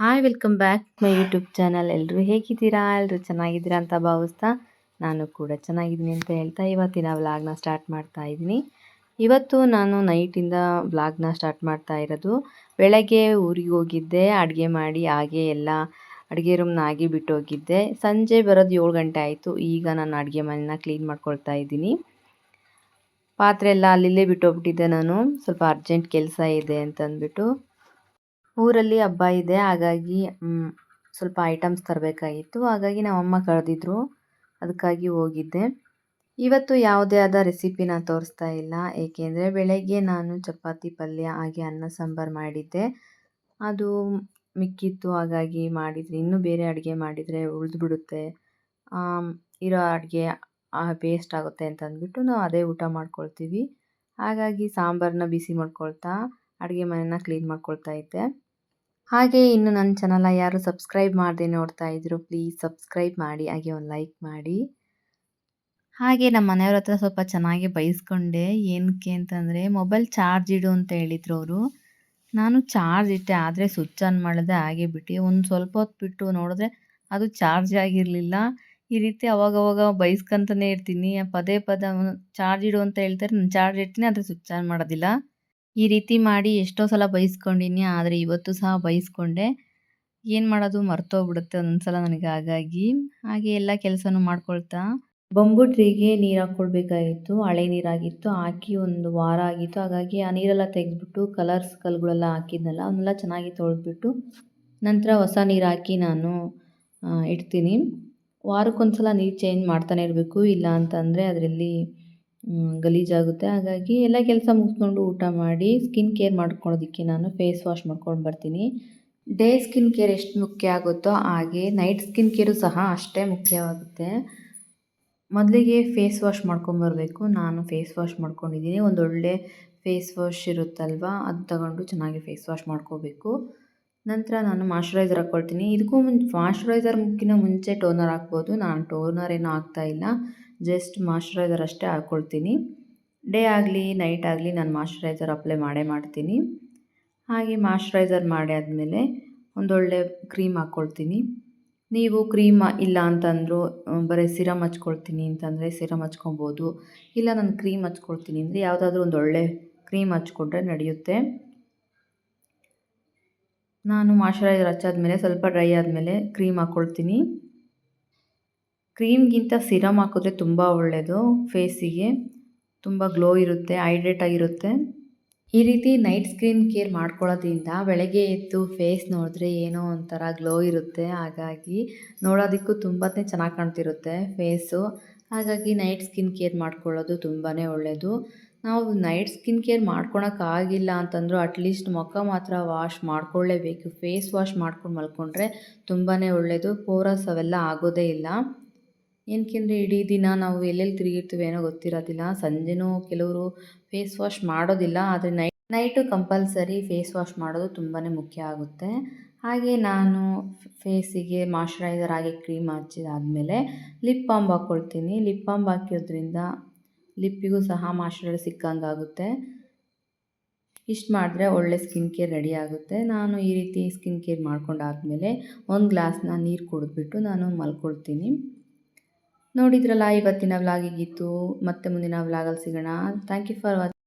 Hi welcome back my YouTube channel ಎಲ್ಲರೂ ಹೇಗಿದ್ದೀರಾ? ಎಲ್ಲರೂ ಚೆನ್ನಾಗಿದ್ದೀರಾ ಅಂತ ಭಾವಿಸ್ತಾ ನಾನು ಕೂಡ ಚೆನ್ನಾಗಿದ್ದೀನಿ ಅಂತ ಹೇಳ್ತಾ ಇವತ್ತಿನ ವ್ಲಾಗ್ನ ಸ್ಟಾರ್ಟ್ ಮಾಡ್ತಾ ಇದ್ದೀನಿ. ಇವತ್ತು ನಾನು ನೈಟಿಂದ ವ್ಲಾಗ್ನ ಸ್ಟಾರ್ಟ್ ಮಾಡ್ತಾ ಇರೋದು. ಬೆಳಗ್ಗೆ ಊರಿಗೆ ಹೋಗಿದ್ದೆ, ಅಡುಗೆ ಮಾಡಿ ಹಾಗೆ ಎಲ್ಲ ಅಡುಗೆ ರೂಮ್ನ ಆಗಿ ಬಿಟ್ಟು ಹೋಗಿದ್ದೆ. ಸಂಜೆ ಬರೋದು ಏಳು ಗಂಟೆ ಆಯಿತು. ಈಗ ನಾನು ಅಡುಗೆ ಮನೆನ ಕ್ಲೀನ್ ಮಾಡ್ಕೊಳ್ತಾ ಇದ್ದೀನಿ. ಪಾತ್ರೆ ಎಲ್ಲ ಅಲ್ಲಿಲ್ಲೇ ಬಿಟ್ಟೋಗ್ಬಿಟ್ಟಿದ್ದೆ ನಾನು. ಸ್ವಲ್ಪ ಅರ್ಜೆಂಟ್ ಕೆಲಸ ಇದೆ ಅಂತಂದ್ಬಿಟ್ಟು ಊರಲ್ಲಿ ಹಬ್ಬ ಇದೆ. ಹಾಗಾಗಿ ಸ್ವಲ್ಪ ಐಟಮ್ಸ್ ತರಬೇಕಾಗಿತ್ತು. ಹಾಗಾಗಿ ನಮ್ಮಮ್ಮ ಕರೆದಿದ್ರು. ಅದಕ್ಕಾಗಿ ಹೋಗಿದ್ದೆ. ಇವತ್ತು ಯಾವುದೇ ಆದ ರೆಸಿಪಿನ ತೋರಿಸ್ತಾ ಇಲ್ಲ. ಏಕೆಂದರೆ ಬೆಳಗ್ಗೆ ನಾನು ಚಪಾತಿ, ಪಲ್ಯ, ಹಾಗೆ ಅನ್ನ, ಸಾಂಬಾರು ಮಾಡಿದ್ದೆ. ಅದು ಮಿಕ್ಕಿತ್ತು. ಹಾಗಾಗಿ ಮಾಡಿದರೆ. ಇನ್ನೂ ಬೇರೆ ಅಡುಗೆ ಮಾಡಿದರೆ ಉಳಿದ್ಬಿಡುತ್ತೆ. ಇರೋ ಅಡುಗೆ ವೇಸ್ಟ್ ಆಗುತ್ತೆ ಅಂತ ಅಂದ್ಬಿಟ್ಟು ನಾವು ಅದೇ ಊಟ ಮಾಡ್ಕೊಳ್ತೀವಿ. ಹಾಗಾಗಿ ಸಾಂಬಾರನ್ನ ಬಿಸಿ ಮಾಡ್ಕೊಳ್ತಾ, ಅಡುಗೆ ಮನೆನ ಕ್ಲೀನ್ ಮಾಡ್ಕೊಳ್ತಾ ಇದ್ದೆ. ಹಾಗೆ ಇನ್ನು ನನ್ನ ಚಾನಲ್ ಯಾರು ಸಬ್ಸ್ಕ್ರೈಬ್ ಮಾಡದೆ ನೋಡ್ತಾ ಇದ್ರು ಪ್ಲೀಸ್ ಸಬ್ಸ್ಕ್ರೈಬ್ ಮಾಡಿ, ಹಾಗೆ ಒಂದು ಲೈಕ್ ಮಾಡಿ. ಹಾಗೆ ನಮ್ಮ ಮನೆಯವ್ರ ಹತ್ರ ಸ್ವಲ್ಪ ಚೆನ್ನಾಗಿ ಬೈಸ್ಕೊಂಡೆ ಏನಕ್ಕೆ ಅಂತಂದರೆ ಮೊಬೈಲ್ ಚಾರ್ಜ್ ಇಡು ಅಂತ ಹೇಳಿದ್ರು ಅವರು. ನಾನು ಚಾರ್ಜ್ ಇಟ್ಟೆ, ಆದರೆ ಸ್ವಿಚ್ ಆನ್ ಮಾಡಿದೆ ಹಾಗೆ ಬಿಟ್ಟು. ಒಂದು ಸ್ವಲ್ಪ ಹೊತ್ತು ಬಿಟ್ಟು ನೋಡಿದ್ರೆ ಅದು ಚಾರ್ಜ್ ಆಗಿರಲಿಲ್ಲ. ಈ ರೀತಿ ಅವಾಗವಾಗ ಬೈಸ್ಕೊಂತಲೇ ಇರ್ತೀನಿ. ಪದೇ ಪದೇ ಚಾರ್ಜ್ ಇಡು ಅಂತ ಹೇಳ್ತಾರೆ. ನಾನು ಚಾರ್ಜ್ ಇಡ್ತೀನಿ, ಆದರೆ ಸ್ವಿಚ್ ಆನ್ ಮಾಡೋದಿಲ್ಲ. ಈ ರೀತಿ ಮಾಡಿ ಎಷ್ಟೋ ಸಲ ಬೈಸ್ಕೊಂಡಿನಿ, ಆದರೆ ಇವತ್ತು ಸಹ ಬೈಸ್ಕೊಂಡೆ. ಏನು ಮಾಡೋದು ಮರ್ತೋಗ್ಬಿಡುತ್ತೆ ಒಂದೊಂದು ಸಲ ನನಗೆ ಹಾಗಾಗಿ. ಹಾಗೆ ಎಲ್ಲ ಕೆಲಸನೂ ಮಾಡ್ಕೊಳ್ತಾ. ಬಂಬು ಟ್ರೀಗೆ ನೀರು ಹಾಕ್ಕೊಳ್ಬೇಕಾಗಿತ್ತು ಹಳೆ ನೀರಾಗಿತ್ತು, ಹಾಕಿ ಒಂದು ವಾರ ಆಗಿತ್ತು. ಹಾಗಾಗಿ ಆ ನೀರೆಲ್ಲ ತೆಗೆದ್ಬಿಟ್ಟು ಕಲರ್ಸ್ ಕಲ್ಗಳೆಲ್ಲ ಹಾಕಿದ್ನಲ್ಲ, ಅವನ್ನೆಲ್ಲ ಚೆನ್ನಾಗಿ ತೊಳೆದ್ಬಿಟ್ಟು ನಂತರ ಹೊಸ ನೀರು ಹಾಕಿ ನಾನು ಇಡ್ತೀನಿ. ವಾರಕ್ಕೊಂದ್ಸಲ ನೀರು ಚೇಂಜ್ ಮಾಡ್ತಾನೆ ಇರಬೇಕು, ಇಲ್ಲ ಅಂತಂದರೆ ಅದರಲ್ಲಿ ಗಲೀಜಾಗುತ್ತೆ. ಹಾಗಾಗಿ ಎಲ್ಲ ಕೆಲಸ ಮುಗಿಸ್ಕೊಂಡು ಊಟ ಮಾಡಿ ಸ್ಕಿನ್ ಕೇರ್ ಮಾಡ್ಕೊಳ್ಳೋದಕ್ಕೆ ನಾನು ಫೇಸ್ ವಾಶ್ ಮಾಡ್ಕೊಂಡು ಬರ್ತೀನಿ. ಡೇ ಸ್ಕಿನ್ ಕೇರ್ ಎಷ್ಟು ಮುಖ್ಯ ಆಗುತ್ತೋ ಹಾಗೆ ನೈಟ್ ಸ್ಕಿನ್ ಕೇರು ಸಹ ಅಷ್ಟೇ ಮುಖ್ಯವಾಗುತ್ತೆ. ಮೊದಲಿಗೆ ಫೇಸ್ ವಾಶ್ ಮಾಡ್ಕೊಂಬರ್ಬೇಕು ನಾನು ಫೇಸ್ ವಾಶ್ ಮಾಡ್ಕೊಂಡಿದ್ದೀನಿ. ಒಂದೊಳ್ಳೆ ಫೇಸ್ ವಾಶ್ ಇರುತ್ತಲ್ವ? ಅದು ತಗೊಂಡು ಚೆನ್ನಾಗಿ ಫೇಸ್ ವಾಶ್ ಮಾಡ್ಕೋಬೇಕು. ನಂತರ ನಾನು ಮಾಯ್ಶ್ಚರೈಸರ್ ಹಾಕ್ಕೊಳ್ತೀನಿ. ಇದಕ್ಕೂ ಮುಂಚೆ ಮಾಯ್ಶ್ಚರೈಸರ್ ಮುಕ್ಕಿನ ಮುಂಚೆ ಟೋನರ್ ಹಾಕ್ಬೋದು. ನಾನು ಟೋನರ್ ಏನೂ ಹಾಕ್ತಾಯಿಲ್ಲ ಜಸ್ಟ್ ಮಾಶ್ಚರೈಸರ್ ಅಷ್ಟೇ ಹಾಕ್ಕೊಳ್ತೀನಿ. ಡೇ ಆಗಲಿ, ನೈಟ್ ಆಗಲಿ ನಾನು ಮಾಶ್ಚರೈಸರ್ ಅಪ್ಲೈ ಮಾಡೇ ಮಾಡ್ತೀನಿ. ಹಾಗೆ ಮಾಶ್ಚರೈಸರ್ ಮಾಡಿ ಆದಮೇಲೆ ಒಂದೊಳ್ಳೆ ಕ್ರೀಮ್ ಹಾಕ್ಕೊಳ್ತೀನಿ. ನೀವು ಕ್ರೀಮ್ ಇಲ್ಲ ಅಂತಂದರೂ ಬರೀ ಸಿರಮ್ ಹಚ್ಕೊಳ್ತೀನಿ ಅಂತಂದರೆ ಸಿರಮ್ ಹಚ್ಕೊಬೋದು. ಇಲ್ಲ ನಾನು ಕ್ರೀಮ್ ಹಚ್ಕೊಳ್ತೀನಿ ಅಂದರೆ ಯಾವುದಾದ್ರೂ ಒಂದು ಒಳ್ಳೆ ಕ್ರೀಮ್ ಹಚ್ಕೊಂಡ್ರೆ ನಡೆಯುತ್ತೆ. ನಾನು ಮಾಯ್ಶ್ಚರೈಸರ್ ಹಚ್ಚಾದ್ಮೇಲೆ ಸ್ವಲ್ಪ ಡ್ರೈ ಆದಮೇಲೆ ಕ್ರೀಮ್ ಹಾಕ್ಕೊಳ್ತೀನಿ. ಕ್ರೀಮ್ಗಿಂತ ಸಿರಮ್ ಹಾಕಿದ್ರೆ ತುಂಬ ಒಳ್ಳೆಯದು ಫೇಸಿಗೆ. ತುಂಬ ಗ್ಲೋ ಇರುತ್ತೆ, ಹೈಡ್ರೇಟ್ ಆಗಿರುತ್ತೆ. ಈ ರೀತಿ ನೈಟ್ ಸ್ಕ್ರೀನ್ ಕೇರ್ ಮಾಡ್ಕೊಳ್ಳೋದ್ರಿಂದ ಬೆಳಗ್ಗೆ ಎದ್ದು ಫೇಸ್ ನೋಡಿದ್ರೆ ಏನೋ ಒಂಥರ ಗ್ಲೋ ಇರುತ್ತೆ. ಹಾಗಾಗಿ ನೋಡೋದಕ್ಕೂ ತುಂಬಾ ಚೆನ್ನಾಗಿ ಕಾಣ್ತಿರುತ್ತೆ ಫೇಸು. ಹಾಗಾಗಿ ನೈಟ್ ಸ್ಕಿನ್ ಕೇರ್ ಮಾಡ್ಕೊಳ್ಳೋದು ತುಂಬಾ ಒಳ್ಳೆಯದು ನಾವು ನೈಟ್ ಸ್ಕಿನ್ ಕೇರ್ ಮಾಡ್ಕೊಳಕ್ಕಾಗಿಲ್ಲ ಅಂತಂದರೂ ಅಟ್ಲೀಸ್ಟ್ ಮುಖ ಮಾತ್ರ ವಾಶ್ ಮಾಡ್ಕೊಳ್ಳೇಬೇಕು. ಫೇಸ್ ವಾಶ್ ಮಾಡ್ಕೊಂಡು ಮಲ್ಕೊಂಡ್ರೆ ತುಂಬಾ ಒಳ್ಳೆಯದು ಪೋರಸ್ ಅವೆಲ್ಲ ಆಗೋದೇ ಇಲ್ಲ. ಏನಕ್ಕೆಂದರೆ ಇಡೀ ದಿನ ನಾವು ಎಲ್ಲೆಲ್ಲಿ ತಿರುಗಿರ್ತೀವಿ ಏನೋ ಗೊತ್ತಿರೋದಿಲ್ಲ. ಸಂಜೆನೂ ಕೆಲವರು ಫೇಸ್ ವಾಶ್ ಮಾಡೋದಿಲ್ಲ, ಆದರೆ night night compulsory face wash ಮಾಡೋದು ತುಂಬಾ ಮುಖ್ಯ ಆಗುತ್ತೆ. ಹಾಗೆ ನಾನು ಫೇಸಿಗೆ ಮಾಯ್ಶ್ಚರೈಸರ್ ಆಗಿ ಕ್ರೀಮ್ ಹಚ್ಚಿದಾದಮೇಲೆ ಲಿಪ್ ಬಾಮ್ ಹಾಕ್ಕೊಳ್ತೀನಿ. ಲಿಪ್ ಬಾಮ್ ಹಾಕಿರೋದ್ರಿಂದ ಲಿಪ್ಪಿಗೂ ಸಹ ಮಾಯ್ಶ್ಚರೈಸರ್ ಸಿಕ್ಕಂಗಾಗುತ್ತೆ ಇಷ್ಟು ಮಾಡಿದ್ರೆ ಒಳ್ಳೆ ಸ್ಕಿನ್ ಕೇರ್ ರೆಡಿ ಆಗುತ್ತೆ. ನಾನು ಈ ರೀತಿ ಸ್ಕಿನ್ ಕೇರ್ ಮಾಡ್ಕೊಂಡಾದಮೇಲೆ ಒಂದು ಗ್ಲಾಸ್ನ ನೀರು ಕುಡಿದ್ಬಿಟ್ಟು ನಾನು ಮಲ್ಕೊಳ್ತೀನಿ. ನೋಡಿದ್ರಲ್ಲ ಇವತ್ತಿನ ವ್ಲಾಗ್ ಮತ್ತೆ ಮುಂದಿನ ವ್ಲಾಗಲ್ಲಿ ಸಿಗೋಣ. Thank you for watching